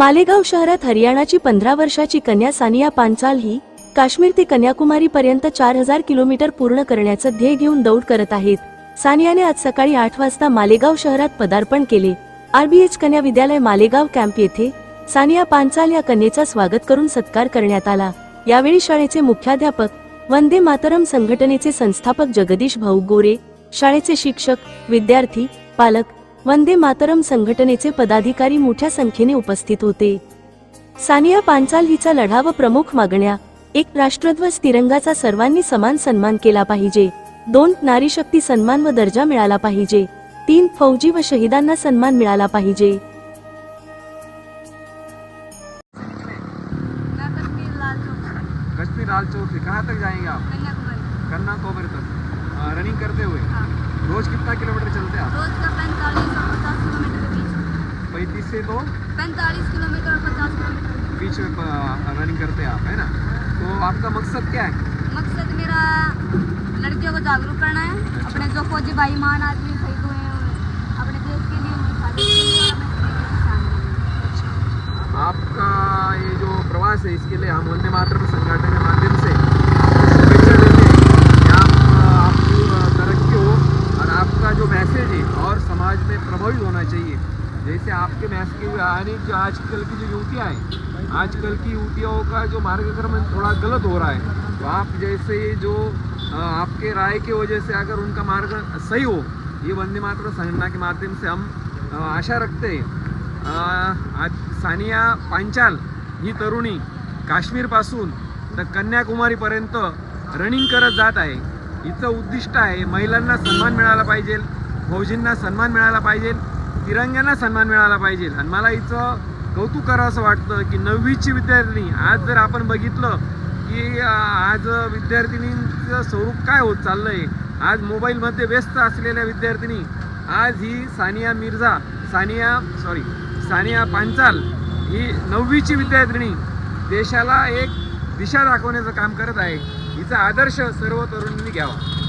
मालेगाव शहरात हरियाणाची पंधरा वर्षाची कन्या सानिया पांचाल ही काश्मीर ते कन्याकुमारी पर्यंत चार हजार किलोमीटर पूर्ण करण्याचं ध्येय घेऊन दौड करत आहेत. सानियाने आज सकाळी आठ वाजता मालेगाव शहरात पदार्पण केले. आरबीएच कन्या विद्यालय मालेगाव कॅम्प येथे सानिया पांचाल या कन्येचा स्वागत करून सत्कार करण्यात आला. यावेळी शाळेचे मुख्याध्यापक वंदे मातरम संघटनेचे संस्थापक जगदीश भाऊ गोरे शाळेचे शिक्षक विद्यार्थी पालक वंदे मातरम संघटनेचे पदाधिकारी मोठ्या संख्येने उपस्थित होते. सानिया पांचाल हिचा लढा व प्रमुख मागण्या एक राष्ट्रध्वज तिरंगाचा सर्वांनी समान सन्मान केला पाहिजे दोन नारी शक्ती सन्मान व दर्जा मिळाला पाहिजे तीन फौजी व शहीदांना सन्मान मिळाला पाहिजे. मैं कश्मीर लाल चौक से कश्मीर लाल चौक से कहाँ तक जाएंगे आप? कन्याकुमारी। कन्याकुमारी तक। अ, रनिंग करते हुए। रोज कितना किलोमीटर चलते हैं आप? रोज का पैंतालीस से तो पैंतालीस किलोमीटर और पचास किलोमीटर। बीच में रनिंग करते हैं आप है ना? तो आपका मकसद क्या है? मकसद मेरा लड़कियों को जागरूक करना है अच्छा। अपने जो फौजी भाई महान आदमी शहीद हुए हैं अपने देश के लिए उनकी है। आपका ये जो प्रवास है इसके लिए हम वंदे मातरम संगठन के माध्यम से आपकी तरक्की हो और आपका जो मैसेज है और समाज में प्रभावित होना चाहिए। जैसे आपके मैसेज यानी जो आजकल की जो युवतियाँ हैं आजकल की युवतियों का जो मार्गक्रमण थोड़ा गलत हो रहा है तो आप जैसे ये जो आपके राय की वजह से अगर उनका मार्ग सही हो ये वंदे मातरम संगठन के माध्यम से हम आशा रखते हैं। आज सानिया पांचाल ही तरुणी काश्मीरपासून तर कन्याकुमारीपर्यंत रनिंग करत जात आहे. हिचं उद्दिष्ट आहे महिलांना सन्मान मिळाला पाहिजे फौजींना सन्मान मिळाला पाहिजे तिरंग्यांना सन्मान मिळाला पाहिजे. आणि मला हिचं कौतुक करावं असं वाटतं की नववीची विद्यार्थिनी आज जर आपण बघितलं की आज विद्यार्थिनींचं स्वरूप काय होत चाललं आहे आज मोबाईलमध्ये व्यस्त असलेल्या विद्यार्थिनी आज ही सानिया मिर्झा सानिया सॉरी सानिया पांचाल ही नववीची विद्यार्थिनी देशाला एक दिशा दाखवण्याचं काम करत आहे. हिचा आदर्श सर्व तरुणांनी घ्यावा.